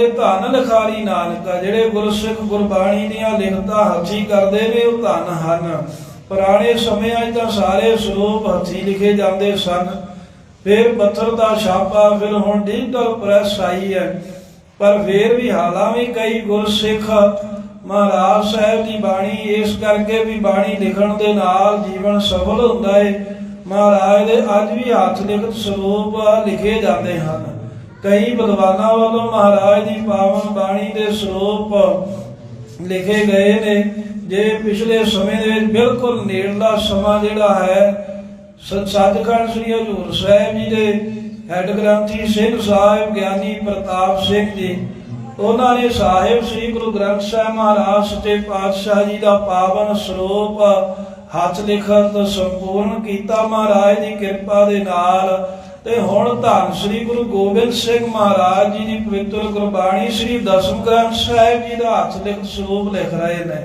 ਇਹ ਧੰਨ ਲਖਾਰੀ ਨਾਨਕਾ ਜਿਹੜੇ ਗੁਰਸਿੱਖ ਗੁਰਬਾਣੀ ਦੀਆਂ ਲਿਖਤਾਂ ਹੱਥੀ ਕਰਦੇ ਨੇ, ਉਹ ਧੰਨ ਹਨ। ਪੁਰਾਣੇ ਸਮਿਆਂ 'ਚ ਤਾਂ ਸਾਰੇ ਸਰੂਪ ਹੱਥੀ ਲਿਖੇ ਜਾਂਦੇ ਸਨ। ਫਿਰ ਪੱਥਰ ਦਾ ਛਾਪਾ, ਫਿਰ ਹੁਣ ਡਿਜੀਟਲ ਪ੍ਰੈਸ ਆਈ ਹੈ। ਪਰ ਫਿਰ ਵੀ ਹਾਲਾਂ ਵੀ ਕਈ ਗੁਰਸਿੱਖ ਮਹਾਰਾਜ ਸਾਹਿਬ ਦੀ ਬਾਣੀ, ਇਸ ਕਰਕੇ ਵੀ ਬਾਣੀ ਲਿਖਣ ਦੇ ਨਾਲ ਜੀਵਨ ਸਫਲ ਹੁੰਦਾ ਹੈ ਮਹਾਰਾਜ ਦੇ ਅੱਜ ਵੀ ਹੱਥ ਲਿਖਤ ਸਰੂਪ ਲਿਖੇ ਜਾਂਦੇ ਹਨ। ਕਈ ਵਿਦਵਾਨਾਂ ਵੱਲੋਂ ਮਹਾਰਾਜ ਦੀ ਪਾਵਨ ਬਾਣੀ ਦੇ ਸਰੂਪ ਲਿਖੇ ਗਏ ਨੇ, ਜੇ ਪਿਛਲੇ ਸਮੇਂ ਦੇ ਵਿੱਚ ਬਿਲਕੁਲ ਨੇੜਲਾ ਸਮਾਂ ਜਿਹੜਾ ਹੈ, ਸ- ਸ੍ਰੀ ਹਜੂਰ ਸਾਹਿਬ ਜੀ ਦੇ ਹੈੱਡ ਗ੍ਰੰਥੀ ਸਿੰਘ ਸਾਹਿਬ, ਗਿਆਨੀ ਪ੍ਰਤਾਪ ਸਿੰਘ ਜੀ, ਉਹਨਾਂ ਨੇ ਸਾਹਿਬ ਸ੍ਰੀ ਗੁਰੂ ਗ੍ਰੰਥ ਸਾਹਿਬ ਮਹਾਰਾਜ ਸੱਚੇ ਪਾਤਸ਼ਾਹ ਜੀ ਦਾ ਪਾਵਨ ਸਰੂਪ ਹੱਥ ਲਿਖਤ ਸੰਪੂਰਨ ਕੀਤਾ। ਮਹਾਰਾਜ ਦੀ ਕਿਰਪਾ ਦੇ ਨਾਲ ਤੇ ਹੁਣ ਧੰਨ ਸ੍ਰੀ ਗੁਰੂ ਗੋਬਿੰਦ ਸਿੰਘ ਮਹਾਰਾਜ ਜੀ ਦੀ ਪਵਿੱਤਰ ਗੁਰਬਾਣੀ ਸ੍ਰੀ ਦਸਮ ਗ੍ਰੰਥ ਸਾਹਿਬ ਜੀ ਦਾ ਹੱਥ ਲਿਖਤ ਸਰੂਪ ਲਿਖ ਰਹੇ ਨੇ।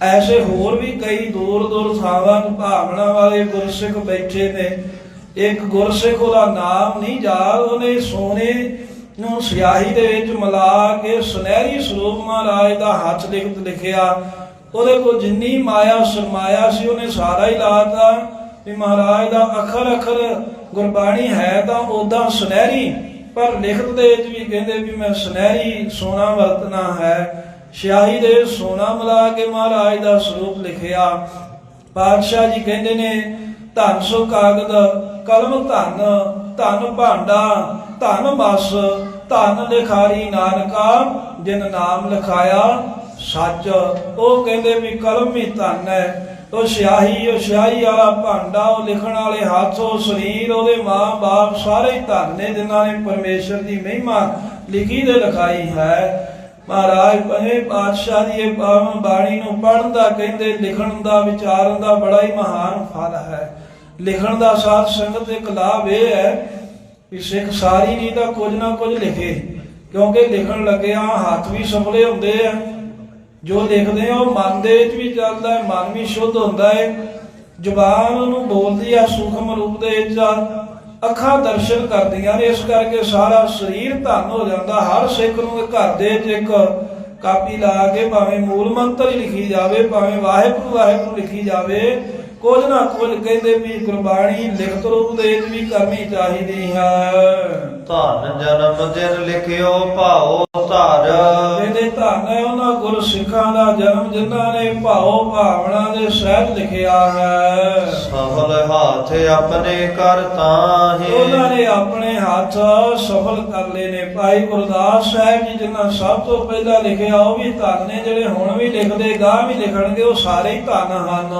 ਐਸੇ ਹੋਰ ਵੀ ਕਈ ਦੂਰ ਦੂਰ ਥਾਵਾਂ ਤੋਂ ਭਾਵਨਾ ਵਾਲੇ ਗੁਰਸਿੱਖ ਬੈਠੇ ਨੇ। ਇੱਕ ਗੁਰਸਿੱਖ ਉਹਦਾ ਨਾਮ ਨਹੀਂ ਯਾਦ, ਉਹਨੇ ਸੋਨੇ ਨੂੰ ਸਿਆਹੀ ਦੇ ਵਿੱਚ ਮਿਲਾ ਕੇ ਸੁਨਹਿਰੀ ਸਰੂਪ ਮਹਾਰਾਜ ਦਾ ਹੱਥ ਲਿਖਤ ਲਿਖਿਆ। ਉਹਦੇ ਕੋਲ ਜਿੰਨੀ ਮਾਇਆ ਸਰਮਾਇਆ ਸੀ ਉਹਨੇ ਸਾਰਾ ਹੀ ਲਾਤਾ ਵੀ ਮਹਾਰਾਜ ਦਾ ਅੱਖਰ ਅੱਖਰ ਗੁਰਬਾਣੀ ਹੈ ਤਾਂ ਉਦਾਂ ਸੁਨਹਿਰੀ, ਪਰ ਲਿਖਤ ਦੇ ਵਿੱਚ ਵੀ ਕਹਿੰਦੇ ਵੀ ਮੈਂ ਸੁਨਹਿਰੀ ਸੋਨਾ ਵਰਤਣਾ ਹੈ। ਸਿਆਹੀ ਦੇ ਸੋਨਾ ਮਿਲਾ ਕੇ ਮਹਾਰਾਜ ਦਾ ਸਰੂਪ ਲਿਖਿਆ। ਪਾਤਸ਼ਾਹ ਜੀ ਕਹਿੰਦੇ ਨੇ, ਧਨ ਸੋ ਕਾਗਦ, ਕਲਮ ਧੰਨ ਧੰਨ ਭਾਂਡਾ, ਧੰਨ ਮਸ ਧੰਨ ਲਿਖਾਰੀ ਨਾਨਕਾ, ਜਿਨ ਨਾਮ ਲਿਖਾਇਆ ਸੱਚ। ਉਹ ਕਹਿੰਦੇ ਵੀ ਕਲਮ ਹੀ ਧਨ ਹੈ। ਉਹ ਸਿਆਹੀ ਉਹ ਸਿਆਹੀ ਵਾਲਾ ਭਾਂਡਾ, ਉਹ ਲਿਖਣ ਵਾਲੇ ਹੱਥ, ਉਹ ਸਰੀਰ, ਉਹਦੇ ਮਾਂ-ਬਾਪ ਸਾਰੇ ਹੀ ਜਿਨ੍ਹਾਂ ਨੇ ਪਰਮੇਸ਼ਰ ਦੀ ਮਹਿਮਾ ਲਿਖੀ ਤੇ ਲਿਖਾਈ ਹੈ। ਮਹਾਰਾਜ ਪੰਜਵੇਂ ਪਾਤਸ਼ਾਹ ਦੀ ਇਹ ਬਾਣੀ ਨੂੰ ਪੜਨ ਦਾ, ਕਹਿੰਦੇ ਲਿਖਣ ਦਾ, ਵਿਚਾਰਨ ਦਾ ਬੜਾ ਹੀ ਮਹਾਨ ਫਲ ਹੈ। ਲਿਖਣ ਦਾ ਸਾਧ ਸੰਗਤ ਦੇ ਇੱਕ ਇਹ ਹੈ ਕਿ ਸਿੱਖ ਸਾਰੀ ਨਹੀਂ ਤਾਂ ਕੁਝ ਨਾ ਕੁਝ ਲਿਖੇ, ਕਿਉਂਕਿ ਲਿਖਣ ਲੱਗਿਆ ਹੱਥ ਵੀ ਸਫਲੇ ਹੁੰਦੇ ਆ। ਜੋ ਲਿਖਦੇ ਆ ਉਹ ਮਨ ਦੇ ਵਿੱਚ ਵੀ ਚੱਲਦਾ ਹੈ, ਮਨ ਵੀ ਸ਼ੁੱਧ ਹੁੰਦਾ ਹੈ। ਜ਼ੁਬਾਨ ਨੂੰ ਬੋਲਦੀ ਆ, ਸੂਖਮ ਰੂਪ ਦੇ ਵਿੱਚ ਅੱਖਾਂ ਦਰਸ਼ਨ ਕਰਦੀਆਂ ਨੇ, ਇਸ ਕਰਕੇ ਸਾਰਾ ਸਰੀਰ ਧਨ ਹੋ ਜਾਂਦਾ। ਹਰ ਸਿੱਖ ਨੂੰ ਘਰ ਦੇ ਵਿੱਚ ਇੱਕ ਕਾਪੀ ਲਾ ਕੇ ਭਾਵੇਂ ਮੂਲ ਮੰਤਰ ਲਿਖੀ ਜਾਵੇ, ਭਾਵੇਂ ਵਾਹਿਗੁਰੂ ਵਾਹਿਗੁਰੂ ਲਿਖੀ ਜਾਵੇ ਕੁਝ ਨਾ ਕੁਝ ਕਹਿੰਦੇ ਵੀ ਗੁਰਬਾਣੀ ਲਿਖਤ ਰੂਪ ਦੇ ਵਿੱਚ ਵੀ ਕਰਨੀ ਚਾਹੀਦੀ ਹੈ। ਧਨ ਜਨਮ ਦਿਨ ਲਿਖਿਓ ਭਾਉ ਧਰ। ਇਹਦੇ ਧੰਨ ਹੈ ਉਹਨਾਂ ਗੁਰ ਸਿੱਖਾਂ ਦਾ ਜਨਮ ਜਿਨ੍ਹਾਂ ਨੇ ਭਾਉ ਭਾਵਨਾ ਦੇ ਸਹਿਤ ਲਿਖਿਆ ਹੈ। ਸਫਲ ਹੱਥ ਆਪਣੇ ਕਰ ਤਾਹੇ। ਉਹਨਾਂ ਨੇ ਆਪਣੇ ਹੱਥ ਸਫਲ ਕਰ ਲਏ ਨੇ। ਭਾਈ ਗੁਰਦਾਸ ਸਾਹਿਬ ਜੀ ਜਿਨ੍ਹਾਂ ਸਭ ਤੋਂ ਪਹਿਲਾਂ ਲਿਖਿਆ ਉਹ ਵੀ ਧੰਨ ਨੇ ਜਿਹੜੇ ਹੁਣ ਵੀ ਲਿਖਦੇ ਗਾਂ ਵੀ ਲਿਖਣਗੇ ਉਹ ਸਾਰੇ ਹੀ ਧੰਨ ਹਨ।